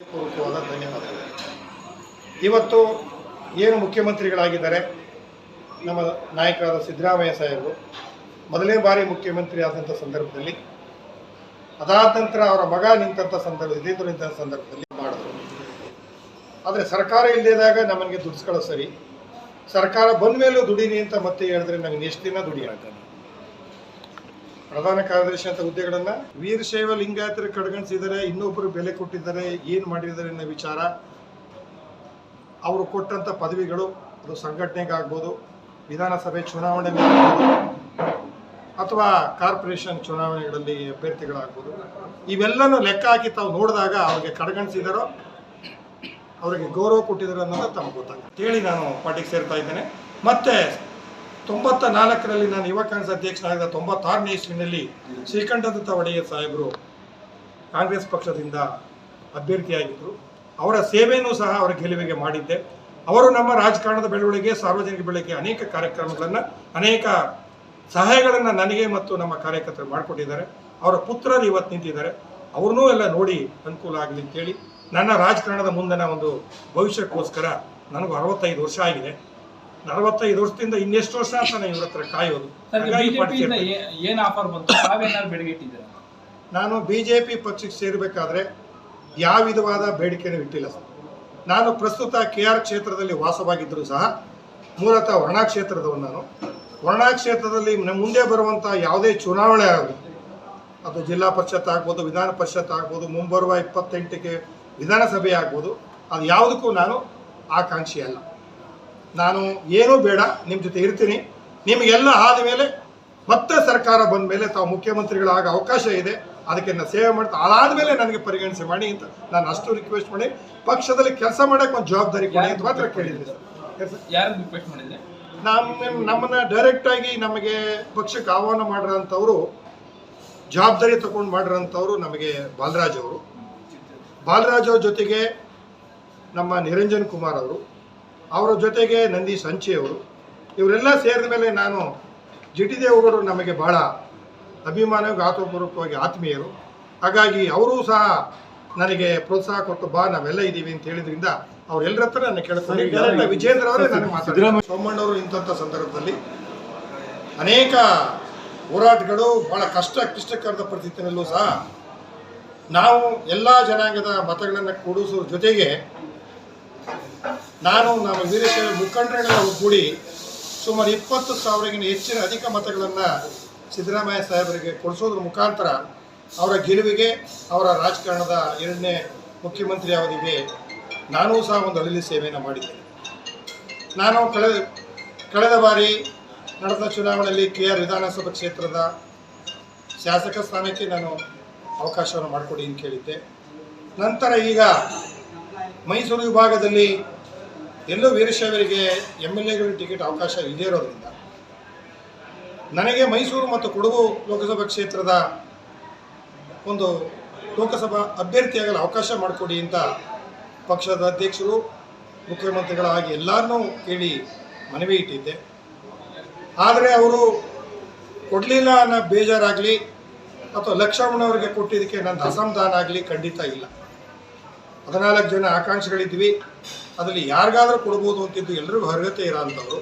ಪೂರ್ವಕವಾದ ಧನ್ಯವಾದಗಳು. ಇವತ್ತು ಏನು ಮುಖ್ಯಮಂತ್ರಿಗಳಾಗಿದ್ದಾರೆ? ನಮ್ಮ ನಾಯಕರಾದ ಸಿದ್ದರಾಮಯ್ಯ ಸಾಹೇಬರು, ಮೊದಲನೇ ಬಾರಿ ಮುಖ್ಯಮಂತ್ರಿ ಆದಂಥ ಸಂದರ್ಭದಲ್ಲಿ, ಅದಾದ ನಂತರ ಅವರ ಮಗ ನಿಂತಹ ಸಂದರ್ಭ ಇದ್ದಿದ್ದು ನಿಂತ ಸಂದರ್ಭದಲ್ಲಿ ಮಾಡಿದ್ರು. ಆದರೆ ಸರ್ಕಾರ ಇಲ್ಲದಿದ್ದಾಗ ನಮಗೆ ದುಡಿಸ್ಕೊಳ್ಳೋ ಸರಿ. ಸರ್ಕಾರ ಬಂದ ಮೇಲೂ ದುಡೀನಿ ಅಂತ ಮತ್ತೆ ಹೇಳಿದ್ರೆ ನನಗೆ ಎಷ್ಟು ದಿನ ದುಡಿಯಾಗ್ತಾನೆ ಪ್ರಧಾನ ಕಾರ್ಯದರ್ಶಿ ಅಂತ ಹುದ್ದೆಗಳನ್ನ ವೀರಶೈವ ಲಿಂಗಾಯತರ ಕಡೆಗಣಿಸಿದ್ದಾರೆ ಇನ್ನೊಬ್ಬರು ಬೆಲೆ ಕೊಟ್ಟಿದ್ದಾರೆ, ಏನು ಮಾಡಿದ್ದಾರೆ ಅನ್ನೋ ವಿಚಾರ. ಅವರು ಕೊಟ್ಟಂತ ಪದವಿಗಳು, ಅದು ಸಂಘಟನೆಗಾಗ್ಬೋದು, ವಿಧಾನಸಭೆ ಚುನಾವಣೆ ಅಥವಾ ಕಾರ್ಪೊರೇಷನ್ ಚುನಾವಣೆಗಳಲ್ಲಿ ಅಭ್ಯರ್ಥಿಗಳಾಗ್ಬೋದು. ಇವೆಲ್ಲನೂ ಲೆಕ್ಕ ಹಾಕಿ ತಾವು ನೋಡಿದಾಗ ಅವ್ರಿಗೆ ಕಡೆಗಣಿಸಿದಾರೋ, ಅವರಿಗೆ ಗೌರವ ಕೊಟ್ಟಿದ್ದಾರೆ ಅನ್ನೋದು ತಮಗೆ ಗೊತ್ತಾಗುತ್ತೆ. ಹೇಳಿ ನಾನು ಪಾರ್ಟಿಗೆ ಸೇರ್ತಾ ಇದ್ದೇನೆ. ಮತ್ತೆ ತೊಂಬತ್ತ ನಾಲ್ಕರಲ್ಲಿ ನಾನು ಯುವ ಕಾಂಗ್ರೆಸ್ ಅಧ್ಯಕ್ಷನಾಗಿದ್ದ ತೊಂಬತ್ತಾರನೇ ಇಸ್ವಿನಲ್ಲಿ ಶ್ರೀಕಂಠದತ್ತ ಒಡೆಯರ್ ಸಾಹೇಬರು ಕಾಂಗ್ರೆಸ್ ಪಕ್ಷದಿಂದ ಅಭ್ಯರ್ಥಿಯಾಗಿದ್ದರು ಅವರ ಸೇವೆಯನ್ನು ಸಹ ಅವರ ಗೆಲುವಿಗೆ ಮಾಡಿದ್ದೆ. ಅವರು ನಮ್ಮ ರಾಜಕಾರಣದ ಬೆಳವಣಿಗೆ, ಸಾರ್ವಜನಿಕ ಬೆಳಗ್ಗೆ ಅನೇಕ ಕಾರ್ಯಕ್ರಮಗಳನ್ನು, ಅನೇಕ ಸಹಾಯಗಳನ್ನು ನನಗೆ ಮತ್ತು ನಮ್ಮ ಕಾರ್ಯಕರ್ತರು ಮಾಡಿಕೊಟ್ಟಿದ್ದಾರೆ. ಅವರ ಪುತ್ರರು ಇವತ್ತು ನಿಂತಿದ್ದಾರೆ. ಅವ್ರನ್ನೂ ಎಲ್ಲ ನೋಡಿ ಅನುಕೂಲ ಆಗಲಿ ಅಂತೇಳಿ ನನ್ನ ರಾಜಕಾರಣದ ಮುಂದಿನ ಒಂದು ಭವಿಷ್ಯಕ್ಕೋಸ್ಕರ ನನಗೂ ಅರವತ್ತೈದು ವರ್ಷ ಆಗಿದೆ. ಅರವತ್ತೈದು ವರ್ಷದಿಂದ ಇನ್ನೆಷ್ಟು ವರ್ಷ ಅಂತ ನಾನು ಇವ್ರ ಹತ್ರ ಕಾಯೋದು? ಏನು ಆಫರ್ ಬಂತು? ತಾವೇನಾದ್ರು ಬೆಳಗ್ಗೆ ಇಟ್ಟಿದ್ದೀರಾ ನಾನು ಬಿ ಜೆ ಪಿ ಪಕ್ಷಕ್ಕೆ ಸೇರಬೇಕಾದ್ರೆ ಯಾವ ವಿಧವಾದ ಬೇಡಿಕೆನೂ ಇಟ್ಟಿಲ್ಲ ಸರ್. ನಾನು ಪ್ರಸ್ತುತ ಕೆ ಆರ್ ಕ್ಷೇತ್ರದಲ್ಲಿ ವಾಸವಾಗಿದ್ದರೂ ಸಹ ಮೂಲತಃ ವರ್ಣಾ ಕ್ಷೇತ್ರದವನು ನಾನು. ವರ್ಣಾ ಕ್ಷೇತ್ರದಲ್ಲಿ ಮುಂದೆ ಬರುವಂಥ ಯಾವುದೇ ಚುನಾವಣೆ ಆಗಲಿ ಅದು ಜಿಲ್ಲಾ ಪರಿಷತ್ ಆಗ್ಬೋದು ವಿಧಾನ ಪರಿಷತ್ ಆಗ್ಬೋದು ಮುಂಬರುವ ಇಪ್ಪತ್ತೆಂಟಕ್ಕೆ ವಿಧಾನಸಭೆ ಆಗ್ಬೋದು ಅದು ಯಾವುದಕ್ಕೂ ನಾನು ಆಕಾಂಕ್ಷಿ ಅಲ್ಲ. ನಾನು ಏನೂ ಬೇಡ ನಿಮ್ಮ ಜೊತೆ ಇರ್ತೀನಿ. ನಿಮಗೆಲ್ಲ ಆದ ಮೇಲೆ ಮತ್ತೆ ಸರ್ಕಾರ ಬಂದ ಮೇಲೆ ತಾವು ಮುಖ್ಯಮಂತ್ರಿಗಳಾಗ ಅವಕಾಶ ಇದೆ. ಅದಕ್ಕೆ ನಾನು ಸೇವೆ ಮಾಡ್ತಾ ಅದಾದಮೇಲೆ ನನಗೆ ಪರಿಗಣಿಸಿ ಮಾಡಿ ಅಂತ ನಾನು ಅಷ್ಟು ರಿಕ್ವೆಸ್ಟ್ ಮಾಡಿ. ಪಕ್ಷದಲ್ಲಿ ಕೆಲಸ ಮಾಡೋಕೆ ಒಂದು ಜವಾಬ್ದಾರಿ ಕೊಡಿ ಅಂತ ಮಾತ್ರ ಕೇಳಿದ್ದೆ. ಸರ್ ಯಾರು ರಿಕ್ವೆಸ್ಟ್ ನಮ್ಮ ನಮ್ಮನ್ನ ಡೈರೆಕ್ಟ್ ಆಗಿ ನಮಗೆ ಪಕ್ಷಕ್ಕೆ ಆಹ್ವಾನ ಮಾಡಿರೋಂಥವ್ರು ಜವಾಬ್ದಾರಿ ತಗೊಂಡು ಮಾಡಿರೋಂಥವ್ರು ನಮಗೆ ಬಾಲರಾಜ್ ಅವರು. ಬಾಲರಾಜ್ ಅವ್ರ ಜೊತೆಗೆ ನಮ್ಮ ನಿರಂಜನ್ ಕುಮಾರ್ ಅವರು. ಅವರ ಜೊತೆಗೆ ನಂದಿ ಸಂಚಿ ಅವರು. ಇವರೆಲ್ಲ ಸೇರಿದ ಮೇಲೆ ನಾನು ಜಿ ಟಿ ದೇವೇಗೌಡರು ನಮಗೆ ಬಹಳ ಅಭಿಮಾನ ಗಾತಪೂರ್ವಕವಾಗಿ ಆತ್ಮೀಯರು. ಹಾಗಾಗಿ ಅವರೂ ಸಹ ನನಗೆ ಪ್ರೋತ್ಸಾಹ ಕೊಟ್ಟು ಬಾ ನಾವೆಲ್ಲ ಇದ್ದೀವಿ ಅಂತ ಹೇಳಿದ್ರಿಂದ ಅವ್ರೆಲ್ಲರ ಹತ್ರ ನನ್ನ ಕೇಳ್ಕೊಂಡು ಡೈರೆಕ್ಟ್ ವಿಜೇಂದ್ರ ಅವರೇ ನನಗೆ ಮಾತಾಡಿದ್ರು. ಸೋಮಣ್ಣವರು ಇಂಥ ಸಂದರ್ಭದಲ್ಲಿ ಅನೇಕ ಹೋರಾಟಗಳು ಬಹಳ ಕಷ್ಟ ಕ್ಲಿಷ್ಟಕರದ ಪರಿಸ್ಥಿತಿಯಲ್ಲೂ ಸಹ ನಾವು ಎಲ್ಲ ಜನಾಂಗದ ಮತಗಳನ್ನು ಕೂಡಿಸೋ ಜೊತೆಗೆ ನಾನು ನಮ್ಮ ವೀರಶೈವ ಮುಖಂಡರುಗಳ ಒಗ್ಗೂಡಿ ಸುಮಾರು ಇಪ್ಪತ್ತು ಸಾವಿರಗಿಂತ ಹೆಚ್ಚಿನ ಅಧಿಕ ಮತಗಳನ್ನು ಸಿದ್ದರಾಮಯ್ಯ ಸಾಹೇಬರಿಗೆ ಕೊಡಿಸೋದ್ರ ಮುಖಾಂತರ ಅವರ ಗೆಲುವಿಗೆ, ಅವರ ರಾಜಕಾರಣದ ಎರಡನೇ ಮುಖ್ಯಮಂತ್ರಿ ಅವಧಿಗೆ ನಾನೂ ಸಹ ಒಂದು ಅಳಲಿ ಸೇವೆಯನ್ನು ಮಾಡಿದ್ದೇನೆ. ನಾನು ಕಳೆದ ಕಳೆದ ಬಾರಿ ನಡೆದ ಚುನಾವಣೆಯಲ್ಲಿ ಕೆ ಆರ್ ವಿಧಾನಸಭಾ ಕ್ಷೇತ್ರದ ಶಾಸಕ ಸ್ಥಾನಕ್ಕೆ ನಾನು ಅವಕಾಶವನ್ನು ಮಾಡಿಕೊಡಿ ಅಂತ ಕೇಳಿದ್ದೆ ನಂತರ ಈಗ ಮೈಸೂರು ವಿಭಾಗದಲ್ಲಿ ಎಲ್ಲೋ ವೀರಶೈವರಿಗೆ ಎಂ ಎಲ್ ಎಗಳು ಟಿಕೆಟ್ ಅವಕಾಶ ಇದೇ ಇರೋದ್ರಿಂದ ನನಗೆ ಮೈಸೂರು ಮತ್ತು ಕೊಡಗು ಲೋಕಸಭಾ ಕ್ಷೇತ್ರದ ಒಂದು ಲೋಕಸಭಾ ಅಭ್ಯರ್ಥಿಯಾಗಲು ಅವಕಾಶ ಮಾಡಿಕೊಡಿ ಅಂತ ಪಕ್ಷದ ಅಧ್ಯಕ್ಷರು ಮುಖ್ಯಮಂತ್ರಿಗಳಾಗಿ ಎಲ್ಲರನ್ನೂ ಕೇಳಿ ಮನವಿ ಇಟ್ಟಿದ್ದೆ. ಆದರೆ ಅವರು ಕೊಡಲಿಲ್ಲ ಅನ್ನೋ ಬೇಜಾರಾಗಲಿ ಅಥವಾ ಲಕ್ಷ್ಮಣವರಿಗೆ ಕೊಟ್ಟಿದ್ದಕ್ಕೆ ನನ್ನ ಅಸಮಾಧಾನ ಆಗಲಿ ಖಂಡಿತ ಇಲ್ಲ. ಹದಿನಾಲ್ಕು ಜನ ಆಕಾಂಕ್ಷಿಗಳಿದ್ವಿ. ಅದರಲ್ಲಿ ಯಾರಿಗಾದರೂ ಕೊಡ್ಬೋದು ಅಂತಿದ್ದು ಎಲ್ಲರಿಗೂ ಅರ್ಹತೆ ಇರೋಂಥವ್ರು.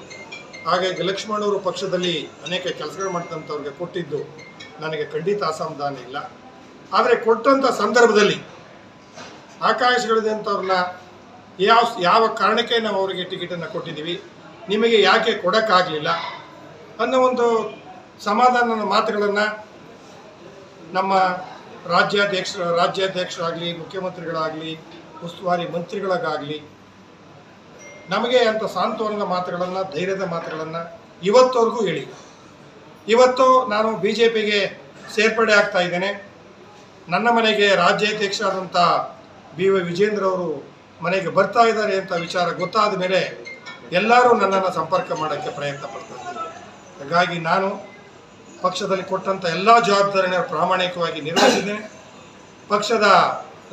ಹಾಗಾಗಿ ಲಕ್ಷ್ಮಣ್ ಅವರು ಪಕ್ಷದಲ್ಲಿ ಅನೇಕ ಕೆಲಸಗಳು ಮಾಡ್ತಂಥವ್ರಿಗೆ ಕೊಟ್ಟಿದ್ದು ನನಗೆ ಖಂಡಿತ ಅಸಮಾಧಾನ ಇಲ್ಲ. ಆದರೆ ಕೊಟ್ಟಂಥ ಸಂದರ್ಭದಲ್ಲಿ ಆಕಾಂಕ್ಷಿಗಳಿದಂಥವ್ರನ್ನ ಯಾವ ಯಾವ ಕಾರಣಕ್ಕೆ ನಾವು ಅವರಿಗೆ ಟಿಕೆಟನ್ನು ಕೊಟ್ಟಿದ್ದೀವಿ, ನಿಮಗೆ ಯಾಕೆ ಕೊಡೋಕ್ಕಾಗಲಿಲ್ಲ ಅನ್ನೋ ಒಂದು ಸಮಾಧಾನದ ಮಾತುಗಳನ್ನು ನಮ್ಮ ರಾಜ್ಯಾಧ್ಯಕ್ಷ, ರಾಜ್ಯಾಧ್ಯಕ್ಷರಾಗಲಿ, ಮುಖ್ಯಮಂತ್ರಿಗಳಾಗಲಿ ಉಸ್ತುವಾರಿ ಮಂತ್ರಿಗಳಿಗಾಗಲಿ ನಮಗೆ ಅಂತ ಸಾಂತ್ವನದ ಮಾತುಗಳನ್ನು, ಧೈರ್ಯದ ಮಾತುಗಳನ್ನು ಇವತ್ತವರೆಗೂ ಹೇಳಿ. ಇವತ್ತು ನಾನು ಬಿ ಜೆ ಪಿಗೆ ಸೇರ್ಪಡೆ ಆಗ್ತಾ ಇದ್ದೇನೆ. ನನ್ನ ಮನೆಗೆ ರಾಜ್ಯಾಧ್ಯಕ್ಷ ಆದಂಥ ಬಿ ವೈ ವಿಜೇಂದ್ರ ಅವರು ಮನೆಗೆ ಬರ್ತಾ ಇದ್ದಾರೆ ಅಂತ ವಿಚಾರ ಗೊತ್ತಾದ ಮೇಲೆ ಎಲ್ಲರೂ ನನ್ನನ್ನು ಸಂಪರ್ಕ ಮಾಡೋಕ್ಕೆ ಪ್ರಯತ್ನ ಪಡ್ತಾರೆ. ಹಾಗಾಗಿ ನಾನು ಪಕ್ಷದಲ್ಲಿ ಕೊಟ್ಟಂಥ ಎಲ್ಲ ಜವಾಬ್ದಾರಿನ ಪ್ರಾಮಾಣಿಕವಾಗಿ ನಿರ್ವಹಿಸಿದ್ದೇನೆ. ಪಕ್ಷದ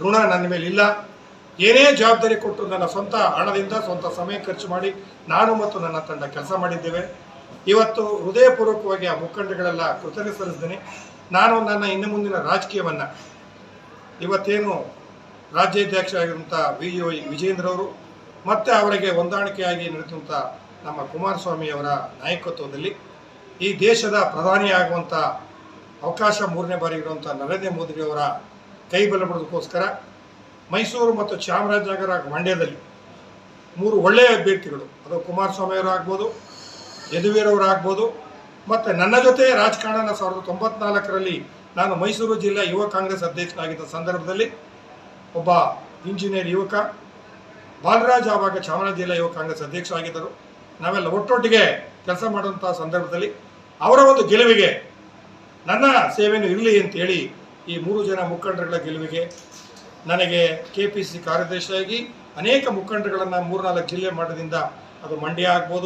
ಋಣ ನನ್ನ ಮೇಲೆ ಇಲ್ಲ ಏನೇ ಜವಾಬ್ದಾರಿ ಕೊಟ್ಟು ನನ್ನ ಸ್ವಂತ ಹಣದಿಂದ, ಸ್ವಂತ ಸಮಯ ಖರ್ಚು ಮಾಡಿ ನಾನು ಮತ್ತು ನನ್ನ ತಂಡ ಕೆಲಸ ಮಾಡಿದ್ದೇವೆ. ಇವತ್ತು ಹೃದಯಪೂರ್ವಕವಾಗಿ ಆ ಮುಖಂಡಗಳೆಲ್ಲ ಕೃತಜ್ಞ ಸಲ್ಲಿಸಿದ್ದೇನೆ ನಾನು ನನ್ನ ಇನ್ನು ಮುಂದಿನ ರಾಜಕೀಯವನ್ನು ಇವತ್ತೇನು ರಾಜ್ಯಾಧ್ಯಕ್ಷ ಆಗಿರುವಂಥ ವಿ ಯು ವಿಜೇಂದ್ರ ಅವರು ಮತ್ತು ಅವರಿಗೆ ಹೊಂದಾಣಿಕೆಯಾಗಿ ನಡೆದಂಥ ನಮ್ಮ ಕುಮಾರಸ್ವಾಮಿ ಅವರ ನಾಯಕತ್ವದಲ್ಲಿ ಈ ದೇಶದ ಪ್ರಧಾನಿ ಆಗುವಂಥ ಅವಕಾಶ ಮೂರನೇ ಬಾರಿ ಇರುವಂಥ ನರೇಂದ್ರ ಮೋದಿಯವರ ಕೈ ಬಲಪಡೋದಕ್ಕೋಸ್ಕರ ಮೈಸೂರು ಮತ್ತು ಚಾಮರಾಜನಗರ ಮಂಡ್ಯದಲ್ಲಿ ಮೂರು ಒಳ್ಳೆಯ ಅಭ್ಯರ್ಥಿಗಳು. ಅದು ಕುಮಾರಸ್ವಾಮಿ ಅವರು ಆಗ್ಬೋದು ಯದುವೀರವರು ಆಗ್ಬೋದು ಮತ್ತು ನನ್ನ ಜೊತೆ ರಾಜಕಾರಣ ಸಾವಿರದ ತೊಂಬತ್ನಾಲ್ಕರಲ್ಲಿ ನಾನು ಮೈಸೂರು ಜಿಲ್ಲಾ ಯುವ ಕಾಂಗ್ರೆಸ್ ಅಧ್ಯಕ್ಷನಾಗಿದ್ದ ಸಂದರ್ಭದಲ್ಲಿ ಒಬ್ಬ ಇಂಜಿನಿಯರ್ ಯುವಕ, ಬಾಲರಾಜ್ ಆವಾಗ ಚಾಮರಾಜ ಜಿಲ್ಲಾ ಯುವ ಕಾಂಗ್ರೆಸ್ ಅಧ್ಯಕ್ಷ ಆಗಿದ್ದರು ನಾವೆಲ್ಲ ಒಟ್ಟೊಟ್ಟಿಗೆ ಕೆಲಸ ಮಾಡುವಂಥ ಸಂದರ್ಭದಲ್ಲಿ ಅವರ ಒಂದು ಗೆಲುವಿಗೆ ನನ್ನ ಸೇವೆಯನ್ನು ಇರಲಿ ಅಂತೇಳಿ ಈ ಮೂರು ಜನ ಮುಖಂಡರುಗಳ ಗೆಲುವಿಗೆ ನನಗೆ ಕೆ ಪಿ ಸಿ ಕಾರ್ಯದರ್ಶಿಯಾಗಿ ಅನೇಕ ಮುಖಂಡರುಗಳನ್ನು ಮೂರ್ನಾಲ್ಕು ಜಿಲ್ಲೆ ಮಟ್ಟದಿಂದ ಅದು ಮಂಡ್ಯ ಆಗ್ಬೋದು